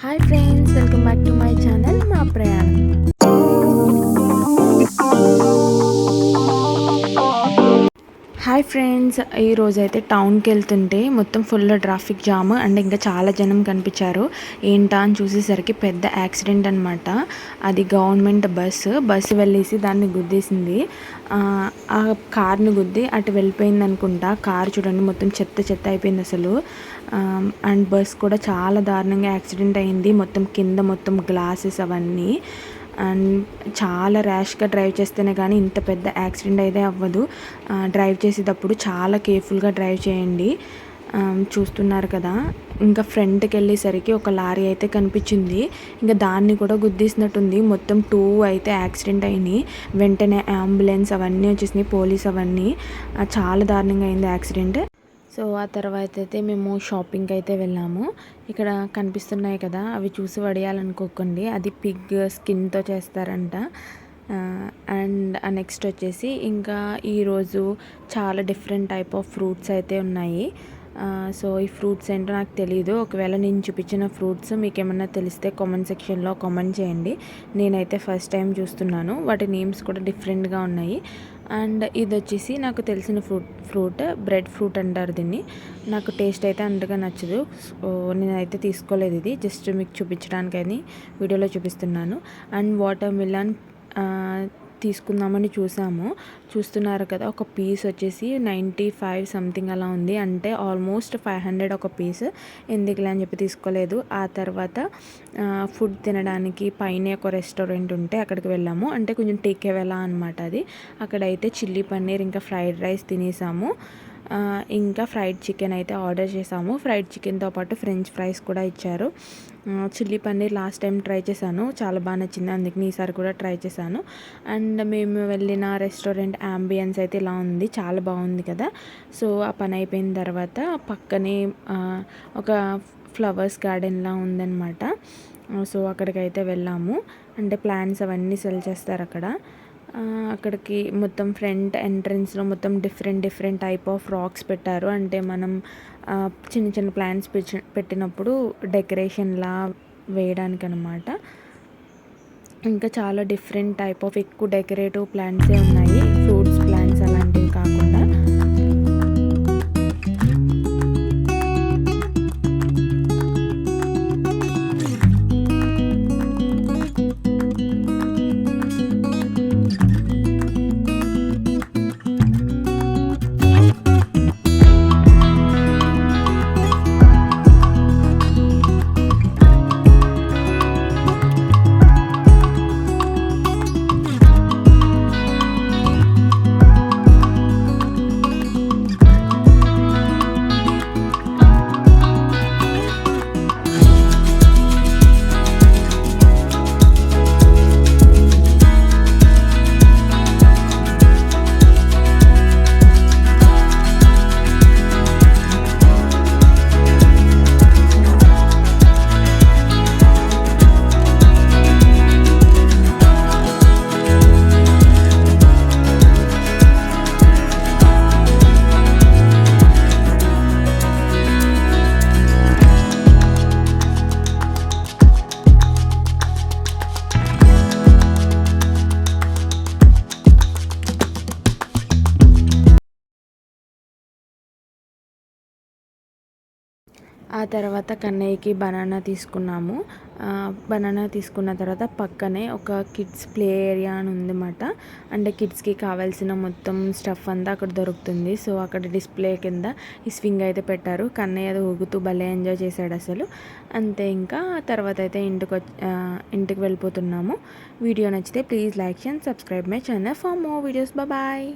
Hi friends welcome back to my channel మా ప్రయాణం hi friends ఈరోజు అయితే టౌన్కి వెళ్తుంటే మొత్తం ఫుల్ ట్రాఫిక్ జామ్ అండ్ ఇంకా చాలా జనం కనిపించారు. ఏంటా అని చూసేసరికి పెద్ద యాక్సిడెంట్ అనమాట అది గవర్నమెంట్ బస్సు బస్సు వెళ్ళేసి దాన్ని గుద్దేసింది. ఆ కార్ని గుద్ది అటు వెళ్ళిపోయింది అనుకుంటా. కార్ చూడండి మొత్తం చెత్త చెత్త అయిపోయింది అసలు. అండ్ బస్ కూడా చాలా దారుణంగా యాక్సిడెంట్ అయింది. మొత్తం కింద మొత్తం గ్లాసెస్ అవన్నీ. అండ్ చాలా ర్యాష్గా డ్రైవ్ చేస్తేనే కానీ ఇంత పెద్ద యాక్సిడెంట్ అయితే అవ్వదు. డ్రైవ్ చేసేటప్పుడు చాలా కేర్ఫుల్గా డ్రైవ్ చేయండి. చూస్తున్నారు కదా. ఇంకా ఫ్రంట్కి వెళ్ళేసరికి ఒక లారీ అయితే కనిపించింది. ఇంకా దాన్ని కూడా గుద్దేసినట్టుంది. మొత్తం టూ అయితే యాక్సిడెంట్ అయినాయి. వెంటనే అంబులెన్స్ అవన్నీ వచ్చేసినాయి పోలీస్ అవన్నీ. చాలా దారుణంగా అయింది యాక్సిడెంట్. సో ఆ తర్వాత అయితే మేము షాపింగ్కి అయితే వెళ్ళాము. ఇక్కడ కనిపిస్తున్నాయి కదా అవి చూసి వడియాలనుకోకండి. అది పిగ్ స్కిన్తో చేస్తారంట. అండ్ నెక్స్ట్ వచ్చేసి ఇంకా ఈరోజు చాలా డిఫరెంట్ టైప్ ఆఫ్ ఫ్రూట్స్ అయితే ఉన్నాయి. సో ఈ ఫ్రూట్స్ ఏంటో నాకు తెలియదు ఒకవేళ నేను చూపించిన ఫ్రూట్స్ మీకు ఏమన్నా తెలిస్తే కామెంట్ సెక్షన్లో కామెంట్ చేయండి. నేనైతే ఫస్ట్ టైం చూస్తున్నాను. వాటి నేమ్స్ కూడా డిఫరెంట్గా ఉన్నాయి. అండ్ ఇది వచ్చేసి నాకు తెలిసిన ఫ్రూట్ ఫ్రూట్ బ్రెడ్ ఫ్రూట్ అంటారు దీన్ని. నాకు టేస్ట్ అయితే అంతగా నచ్చదు. నేనైతే తీసుకోలేదు ఇది. జస్ట్ మీకు చూపించడానికని వీడియోలో చూపిస్తున్నాను. అండ్ వాటర్ మిలన్ తీసుకుందామని చూసాము. చూస్తున్నారు కదా ఒక పీస్ వచ్చేసి నైంటీ ఫైవ్ సంథింగ్ అలా ఉంది. అంటే ఆల్మోస్ట్ ఫైవ్ హండ్రెడ్ ఒక పీస్ ఎందుకులే అని చెప్పి తీసుకోలేదు. ఆ తర్వాత ఫుడ్ తినడానికి పైన ఒక రెస్టారెంట్ ఉంటే అక్కడికి వెళ్ళాము. అంటే కొంచెం టేకే వెళ్ళా అనమాట అది. అక్కడైతే చిల్లీ పన్నీర్ ఇంకా ఫ్రైడ్ రైస్ తినేసాము. ఇంకా ఫ్రైడ్ చికెన్ అయితే ఆర్డర్ చేసాము. ఫ్రైడ్ చికెన్తో పాటు ఫ్రెంచ్ ఫ్రైస్ కూడా ఇచ్చారు. Chilli paneer last time try చేశాను. చాలా బాగా నచ్చింది. అందుకని ఈసారి కూడా ట్రై చేశాను. అండ్ మేము వెళ్ళిన రెస్టారెంట్ అంబియన్స్ అయితే ఇలా ఉంది. చాలా బాగుంది కదా. సో ఆ పని అయిపోయిన తర్వాత పక్కనే ఒక ఫ్లవర్స్ గార్డెన్లా ఉందన్నమాట. సో అక్కడికైతే వెళ్ళాము. అంటే ప్లాంట్స్ అవన్నీ సెల్ చేస్తారు అక్కడ. అక్కడికి మొత్తం ఫ్రంట్ ఎంట్రన్స్లో మొత్తం different different type of rocks పెట్టారు. అంటే మనం చిన్న చిన్న ప్లాంట్స్ పెట్టినప్పుడు డెకరేషన్లా వేయడానికి అనమాట ఇంకా చాలా డిఫరెంట్ టైప్ ఆఫ్ ఎక్కువ డెకరేటివ్ ప్లాంట్సే ఉన్నాయి. ఫ్రూట్స్ ప్లాంట్స్ ఆ తర్వాత కన్నయ్యకి బనానా తీసుకున్నాము. బనానా తీసుకున్న తర్వాత పక్కనే ఒక కిడ్స్ ప్లే ఏరియా అని ఉందన్నమాట. అంటే కిడ్స్కి కావాల్సిన మొత్తం స్టఫ్ అంతా అక్కడ దొరుకుతుంది. సో అక్కడ డిస్ప్లే కింద ఈ స్వింగ్ అయితే పెట్టారు. కన్నయ్య అది ఊగుతూ భలే ఎంజాయ్ చేశాడు అసలు. అంతే ఇంకా తర్వాత అయితే ఇంటికి ఇంటికి వెళ్ళిపోతున్నాము. వీడియో నచ్చితే please like and subscribe my channel for more videos. Bye.